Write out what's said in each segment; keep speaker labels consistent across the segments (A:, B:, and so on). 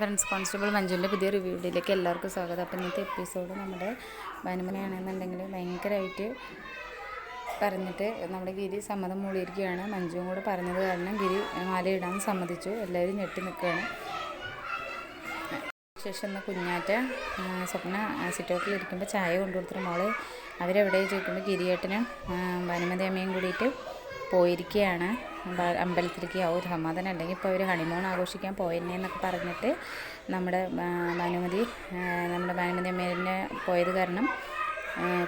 A: Friends constable മഞ്ജുവിന്റെ പുതിയ റിവ്യൂഡിലേക്ക് എല്ലാവർക്കും സ്വാഗതം. അപ്പം ഇന്നത്തെ എപ്പിസോഡ് നമ്മുടെ വനമനയാണെന്നുണ്ടെങ്കിൽ ഭയങ്കരമായിട്ട് പറഞ്ഞിട്ട് നമ്മുടെ ഗിരി സമ്മതം മൂളിയിരിക്കുകയാണ്. മഞ്ജുവും കൂടെ പറഞ്ഞത് കാരണം ഗിരി മാലയിടാൻ സമ്മതിച്ചു. എല്ലാവരും ഞെട്ടി നിൽക്കുകയാണ്. ശേഷം ഇന്ന് കുഞ്ഞാറ്റ സ്വപ്ന സിറ്റോക്കിൽ ഇരിക്കുമ്പോൾ ചായ കൊണ്ടുകൊടുത്തിട്ട് മോളെ അവരെവിടെ ചോദിക്കുമ്പോൾ ഗിരിയേട്ടനും ഭാനുമതി അമ്മയും കൂടിയിട്ട് പോയിരിക്കുകയാണ് അമ്പ- അമ്പലത്തിലേക്ക് ഒരു സമാധാനം അല്ലെങ്കിൽ ഇപ്പോൾ അവർ ഹണിമൂൺ ആഘോഷിക്കാൻ പോയെന്നെ എന്നൊക്കെ പറഞ്ഞിട്ട് നമ്മുടെ ഭാനുമതി നമ്മുടെ ഭാനുമതി അമ്മേനെ പോയത് കാരണം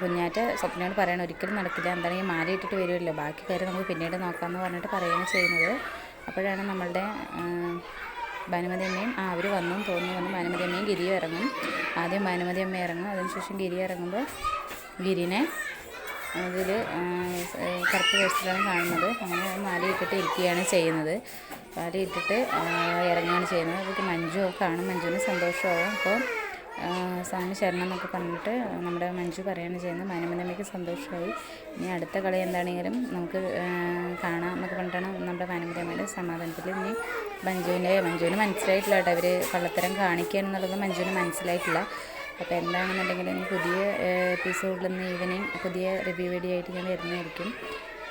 A: കുഞ്ഞാറ്റ സ്വപ്നയോട് പറയണം ഒരിക്കലും നടക്കില്ല. എന്താണെങ്കിൽ മാല ഇട്ടിട്ട് വരുമല്ലോ ബാക്കി കാര്യം നമുക്ക് പിന്നീട് നോക്കാമെന്ന് പറഞ്ഞിട്ട് പറയുകയാണ് ചെയ്യുന്നത്. അപ്പോഴാണ് നമ്മളുടെ ഭാനുമതി അമ്മയും ആ അവർ വന്നു തോന്നി വന്നു ഭാനുമതി അമ്മയും ഗിരിയും ഇറങ്ങും. ആദ്യം ഭാനുമതി അമ്മ ഇറങ്ങും. അതിനുശേഷം ഗിരി ഇറങ്ങുമ്പോൾ ഗിരിനെ അതിൽ കറുപ്പ് വേസ്റ്റിലാണ് കാണുന്നത്. അങ്ങനെ മാല ഇട്ടിട്ട് ഇരിക്കുകയാണ് ചെയ്യുന്നത്. മാല ഇട്ടിട്ട് ഇറങ്ങുകയാണ് ചെയ്യുന്നത്. അതൊക്കെ മഞ്ജു കാണും. മഞ്ജുവിന് സന്തോഷമാവും. അപ്പോൾ സ്വാമി ശരണം എന്നൊക്കെ പറഞ്ഞിട്ട് നമ്മുടെ മഞ്ജു പറയുകയാണ് ചെയ്യുന്നത്. മാനമനമ്മയ്ക്ക് സന്തോഷമായി. ഇനി അടുത്ത കളി എന്താണെങ്കിലും നമുക്ക് കാണാം എന്നൊക്കെ പറഞ്ഞിട്ടാണ് നമ്മുടെ മാനമനമ്മയുടെ സമാധാനത്തിൽ ഇനി മഞ്ജുവിന്റെ മഞ്ജുവിന് മനസ്സിലായിട്ടില്ല കേട്ടോ. അവർ കള്ളത്തരം കാണിക്കുക എന്നുള്ളത് മഞ്ജുവിന് മനസ്സിലായിട്ടില്ല. അപ്പോൾ എന്താണെന്നുണ്ടെങ്കിൽ ഇനി പുതിയ എപ്പിസോഡിൽ നിന്ന് ഈവനിങ് പുതിയ റിവ്യൂ വീഡിയോ ആയിട്ട് ഞാൻ വരുന്നതായിരിക്കും.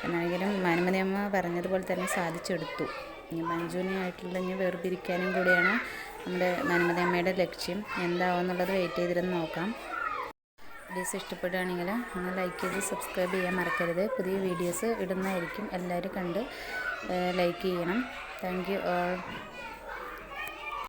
A: എന്നാണെങ്കിലും മാനമതി അമ്മ പറഞ്ഞതുപോലെ തന്നെ സാധിച്ചെടുത്തു. ഇനി മഞ്ജുവിനായിട്ടുള്ള ഇനി വേർപിരിക്കാനും കൂടിയാണ് നമ്മുടെ മാനമതി അമ്മയുടെ ലക്ഷ്യം. എന്താവെന്നുള്ളത് വെയിറ്റ് ചെയ്തിരുന്ന് നോക്കാം. വീഡിയോസ് ഇഷ്ടപ്പെടുകയാണെങ്കിൽ ഒന്ന് ലൈക്ക് ചെയ്ത് സബ്സ്ക്രൈബ് ചെയ്യാൻ മറക്കരുത്. പുതിയ വീഡിയോസ് ഇടുന്നതായിരിക്കും എല്ലാവരും കണ്ട് ലൈക്ക് ചെയ്യണം. Thank you all